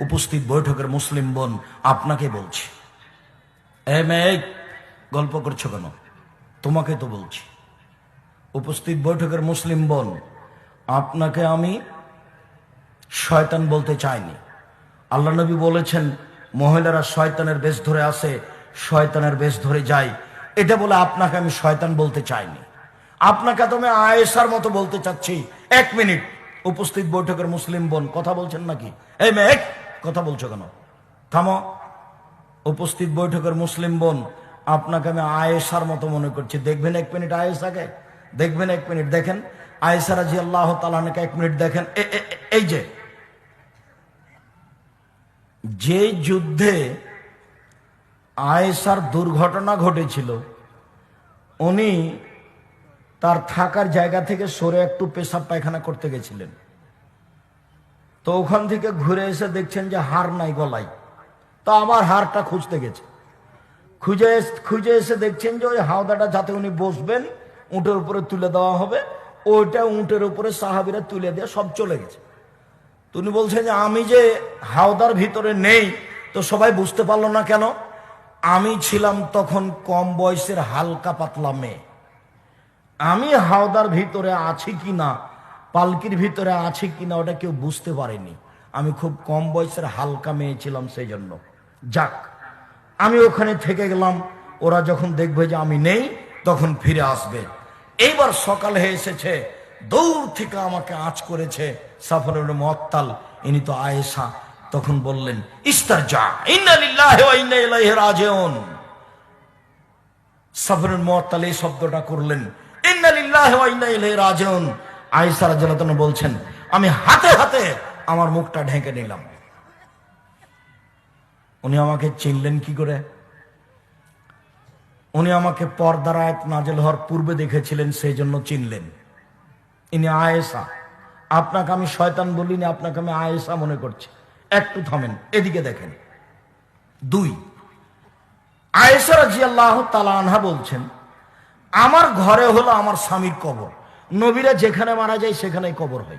উপস্থিত বৈঠকের মুসলিম বোন আপনাকে বলছি। এ মেয়ে, গল্প করছ কেন? তোমাকে তো বলছি। উপস্থিত বৈঠকের মুসলিম বোন, আপনাকে আমি শয়তান বলতে চাইনি। আল্লাহ নবী বলেছেন, মহিলারা শয়তানের বেশ ধরে আসে, শয়তানের বেশ ধরে যায়। এটা বলে আপনাকে আমি শয়তান বলতে চাইনি। আপনাকে তো আমি আয়েসার মতো বলতে চাচ্ছি। এক মিনিট, উপস্থিত বৈঠকের মুসলিম বোন, কথা বলছেন নাকি? এই মেয়ে কথা বলছো কেন? থামো। উপস্থিত বৈঠকের মুসলিম বোন, আপনাকে আমি আয়েসার মতো মনে করছি। দেখবেন এক মিনিট আয়েসাকে দেখবেন এক মিনিট। দেখেন আয়েসা রাজি আল্লাহ তালাকে এক মিনিট দেখেন। এই যে। যে যুদ্ধে আয়েসার দুর্ঘটনা ঘটেছিল, উনি তার থাকার জায়গা থেকে সরে একটু পেশাব পায়খানা করতে গেছিলেন। তো ওখান থেকে ঘুরে এসে দেখছেন যে হার নাই গলায়। তো আমার হারটা খুঁজতে গেছে। খুঁজে খুঁজে এসে দেখছেন যে ওই হাওদাটা যাতে উনি বসবেন, উঁটের উপরে তুলে দেওয়া হবে, ওইটা উঁটের উপরে সাহাবিরা তুলে দিয়ে সব চলে গেছে। তো উনি বলছেন যে আমি যে হাওদার ভিতরে নেই, তো সবাই বুঝতে পারল না কেন? আমি ছিলাম তখন কম বয়সের হালকা পাতলা মেয়ে। আমি হাওদার ভিতরে আছি কি না? পালকির ভিতরে আছে কি না ওটা কেউ বুঝতে পারেনি। আমি খুব কম বয়সের হালকা মেয়ে ছিলাম সেই জন্য যাক, আমি ওখানে থেকে গেলাম, ওরা যখন দেখবে যে আমি নেই, তখন ফিরে আসবে। এইবার সকাল হয়ে এসেছে, দৌড় থেকে আমাকে আঁচ করেছে সাফরের মত্তাল ইনি তো আয়েশা। তখন বললেন, ইস্তার যা রাজিউন। সাফরের মত্তাল এই শব্দটা করলেন ইন্নালিল্লাহি ওয়া রাদিয়াল্লাহু তাআলা বলছেন, আমি হাতে হাতে আমার মুখটা ঢেকে নিলাম। উনি আমাকে চিনলেন কি করে? উনি আমাকে পর্দার আয়াত নাজেল হওয়ার পূর্বে দেখেছিলেন সেই জন্য চিনলেন। ইনি আয়েশা। আপনাকে আমি শয়তান বলিনি, আপনাকে আমি আয়েশা মনে করছি। একটু থামেন, এদিকে দেখেন। দুই, আয়েশা রাজি আল্লাহ আনহা বলছেন, আমার ঘরে হলো আমার স্বামীর কবর। নবীরা যেখানে মারা যায়, সেখানেই কবর হয়।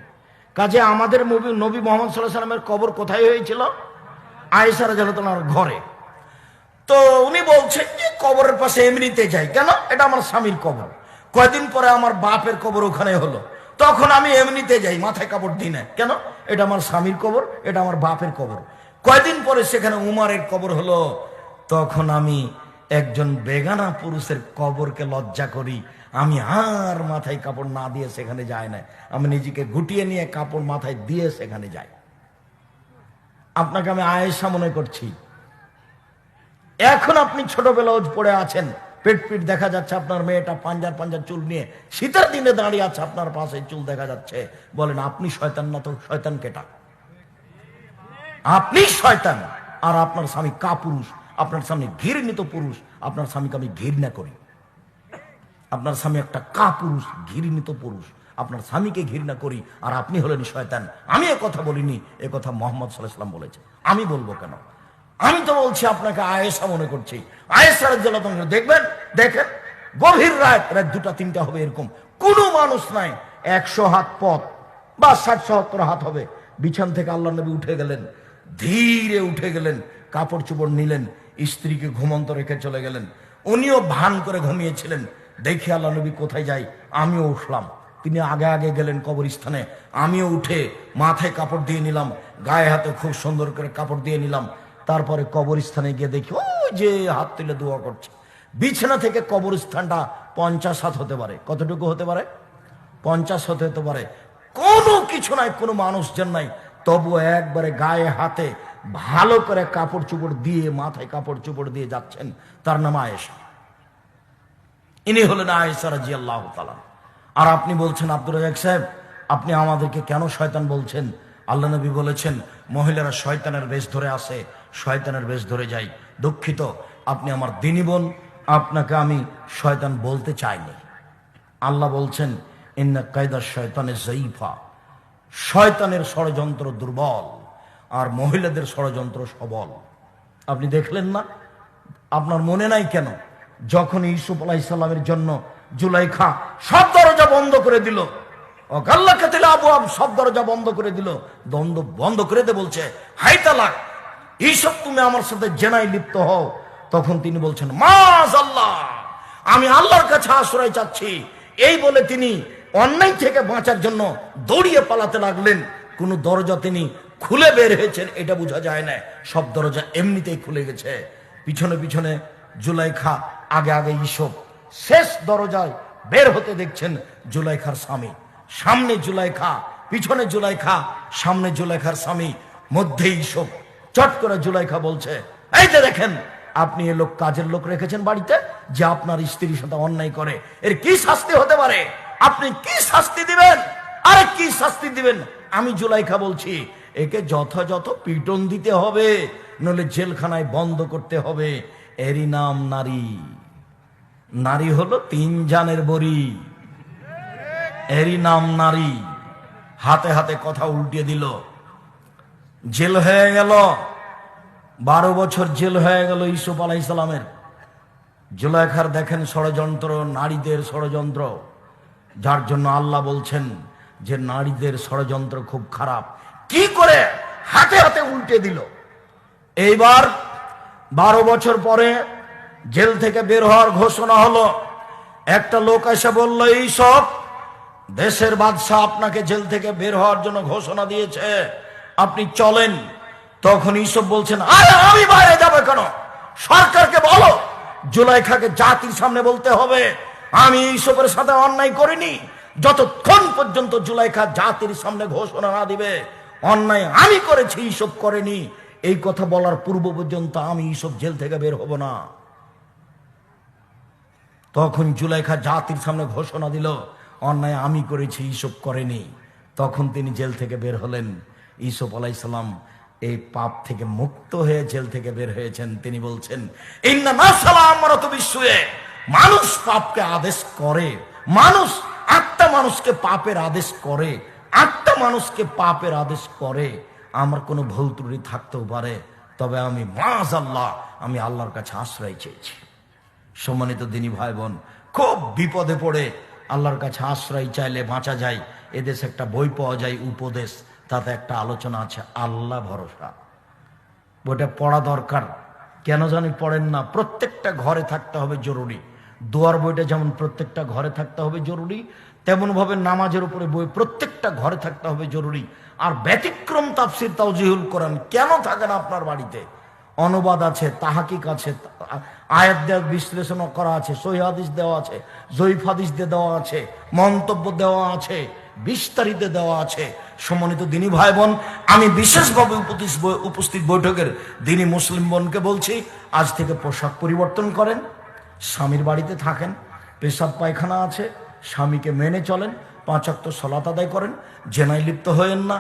কাজে আমাদের নবী নবী মোহাম্মদ সাল্লাহ সাল্লামের কবর কোথায় হয়েছিল? আয়েশা রাজার ঘরে। তো উনি বলছেন যে, কবরের পাশে এমনিতে যাই। কেন? এটা আমার স্বামীর কবর। কয়দিন পরে আমার বাপের কবর ওখানে হলো। তখন আমি এমনিতে যাই, মাথায় কাপড় দিই না। কেন? এটা আমার স্বামীর কবর, এটা আমার বাপের কবর। কয়দিন পরে সেখানে উমারের কবর হলো, তখন আমি একজন বেগানা পুরুষের কবরকে লজ্জা করি। আমি আর মাথায় কাপড় না দিয়ে সেখানে যাই না। আমি নিজেকে গুটিয়ে নিয়ে কাপড় মাথায় দিয়ে সেখানে যাই। আপনাকে আমি আয়েশা মনে করছি। এখন আপনি ছোট ব্লাউজ পরে আছেন, পেট পিট দেখা যাচ্ছে আপনার মেয়েটা পাঞ্জার পাঞ্জার চুল নিয়ে, শীতের দিনে দাঁড়িয়ে আছে আপনার পাশে চুল দেখা যাচ্ছে। বলেন, আপনি শয়তান না তো শয়তান কেটা? আপনি শয়তান, আর আপনার স্বামী কা পুরুষ আপনার স্বামী ঘৃণিত পুরুষ, আপনার স্বামীকে আমি ঘৃণা করি। আপনার স্বামী একটা কা পুরুষ ঘৃণিত পুরুষ। আপনার স্বামীকে ঘৃণা করি, আর আপনি হলেন শয়তান। আমি এ কথা বলিনি, এ কথা মোহাম্মদ সাল্লাহাম বলেছে। আমি বলব কেন? আমি তো বলছি, আপনাকে আয়েসা মনে করছি। জন্য দেখবেন? দেখেন, গভীর রাত রাত দুটা, তিনটা হবে এরকম। কোনো মানুষ নাই, একশো হাত পথ বা ষাট সত্তর হাত হবে। বিছান থেকে আল্লাহ নবী উঠে গেলেন, ধীরে উঠে গেলেন, কাপড় চোপড় নিলেন, স্ত্রীকে ঘুমন্ত রেখে চলে গেলেন। উনিও ভান করে ঘুমিয়েছিলেন। দেখি আল্লাহ নবী কোথায় যাই আমিও উঠলাম। তিনি আগে আগে গেলেন কবরস্থানে। আমিও উঠে মাথায় কাপড় দিয়ে নিলাম। গায়ে হাতে খুব সুন্দর করে কাপড় দিয়ে নিলাম। তারপরে কবরস্থানে গিয়ে দেখি ও যে হাত তুলে দোয়া করছে। বিছানা থেকে কবরস্থানটা পঞ্চাশ হাত হতে পারে। কতটুকু হতে পারে? পঞ্চাশ হতে হতে পারে। কোনো কিছু নাই, কোনো মানুষজন নাই। তবু একবারে গায়ে হাতে ভালো করে কাপড় চোপড় দিয়ে, মাথায় কাপড় চোপড় দিয়ে যাচ্ছেন। তার নাম আয়েশা। ইনি হলেন আয়েশা রাজি আল্লাহ তালা আর আপনি বলছেন, আব্দুর রাজাক সাহেব, আপনি আমাদেরকে কেন শয়তান বলছেন? আল্লাহ নবী বলেছেন, মহিলারা শয়তানের বেশ ধরে আসে, শয়তানের বেশ ধরে যায়। দুঃখিত, আপনি আমার দিনী বোন, আপনাকে আমি শয়তান বলতে চাইনি। আল্লাহ বলছেন, ইন্না কায়দার শয়তানের জয়ীফা শয়তানের ষড়যন্ত্র দুর্বল, আর মহিলাদের ষড়যন্ত্র সবল। আপনি দেখলেন না? আপনার মনে নাই কেন? যখন ইসুফ আলাইসাল্লামের জন্য জুলাইখা সব দরজা বন্ধ করে দিল। সব দরজা বন্ধ করে দিল। দ্বন্দ্ব বন্ধ করে দে বলছে তুমি আমার সাথে লিপ্ত হও। তখন তিনি বলছেন আল্লাহ আমি আল্লাহর কাছে আশ্রয় চাচ্ছি। এই বলে তিনি অন্যায় থেকে বাঁচার জন্য দৌড়িয়ে পালাতে লাগলেন। কোন দরজা তিনি খুলে বের হয়েছেন, এটা বোঝা যায় না। সব দরজা এমনিতেই খুলে গেছে। পিছনে পিছনে জুলাইখা আগে আগে ইসব শেষ দরজায় বের হতে দেখছেন জুলাইখার স্বামী। সামনে জুলাইখা, পিছনে জুলাইখা, সামনে জুলাইখার স্বামী, মধ্যে ইসব। চট করে জুলাইখা বলছে, এই যে দেখেন, আপনি এ লোক কাজের লোক রেখেছেন বাড়িতে যে আপনার স্ত্রীর সাথে অন্যায় করে। এর কি শাস্তি হতে পারে? আপনি কি শাস্তি দিবেন? আরে কি শাস্তি দিবেন? আমি জুলাইখা বলছি, একে যথাযথ পিটন দিতে হবে নলে জেলখানায় বন্ধ করতে হবে। এরই নাম নারী। নারী হলো তিন জানের বড়ি। এরই নাম নারী। হাতে হাতে কথা উল্টিয়ে দিল। জেল হয়ে গেল। বারো বছর জেল হয়ে গেল ইসুফ আলাই ইসলামের জুলাইখার দেখেন ষড়যন্ত্র, নারীদের ষড়যন্ত্র। যার জন্য আল্লাহ বলছেন যে নারীদের ষড়যন্ত্র খুব খারাপ। কি করে? হাতে হাতে উল্টে দিল। এইবার বারো বছর পরে জেল থেকে বের হওয়ার ঘোষণা হলো। একটা লোক এসে বলল, এই সব দেশের বাদশাহ আপনাকে জেল থেকে বের হওয়ার জন্য ঘোষণা দিয়েছে। আপনি চলেন। তখন ইসব বলছেন, আরে আমি বাইরে যাব কেন? সরকারকে বলো। জুলাইখাকে জাতির সামনে বলতে হবে। আমি ইসবের সাথে অন্যায় করিনি। যতক্ষণ পর্যন্ত জুলাইখা জাতির সামনে ঘোষণা না দিবে, অন্যায় আমি করেছি ইসব করেনি। এই কথা বলার পূর্ব পর্যন্ত আমি ইসব জেল থেকে বের হব না। তখন জুলাইখা জাতির সামনে ঘোষণা দিল, অন্যায় আমি করেছি ইসব করেনি। তখন তিনি জেল থেকে বের হলেন। ইসব আলাইসালাম এই পাপ থেকে মুক্ত হয়ে জেল থেকে বের হয়েছেন। তিনি বলছেন মানুষ পাপকে আদেশ করে। মানুষ আটটা মানুষকে পাপের আদেশ করে। আটটা মানুষকে পাপের আদেশ করে। আমার কোনো ভুল ত্রুটি থাকতেও পারে, তবে আমি মাজ আল্লাহ আমি আল্লাহর কাছে আশ্রয় চেয়েছি। সম্মানিত দিনী ভাই বোন খুব বিপদে পড়ে আল্লাহর কাছে আশ্রয় চাইলে বাঁচা যায়, এদেশে একটা বই পাওয়া যায় উপদেশ, তাতে একটা আলোচনা আছে, আল্লাহ ভরসা। বইটা পড়া দরকার। কেন জানি পড়েন না, প্রত্যেকটা ঘরে থাকতে হবে জরুরি। দোয়ার বইটা যেমন প্রত্যেকটা ঘরে থাকতে হবে জরুরি তেমন ভাবে নামাজের উপরে বই প্রত্যেকটা ঘরে থাকতে হবে জরুরি। আর ব্যতিক্রম তাফসির তাওজিহুল কোরআন কেন থাকে না আপনার বাড়িতে? অনুবাদ আছে, তাহাকিক আছে, আয়াত দেওয়া বিশ্লেষণ করা আছে, সহি হাদিস দেওয়া আছে দিয়ে দেওয়া আছে, মন্তব্য দেওয়া আছে, বিস্তারিত দেওয়া আছে। সম্মানিত দিনী ভাই বোন আমি বিশেষভাবে উপস্থিত বৈঠকের দিনী মুসলিম বোনকে বলছি, আজ থেকে পোশাক পরিবর্তন করেন, স্বামীর বাড়িতে থাকেন, পেশাব পায়খানা আছে স্বামীকে মেনে চলেন পাঁচাক্ত সলাত আদায় করেন জেনায় লিপ্ত হয়েন না।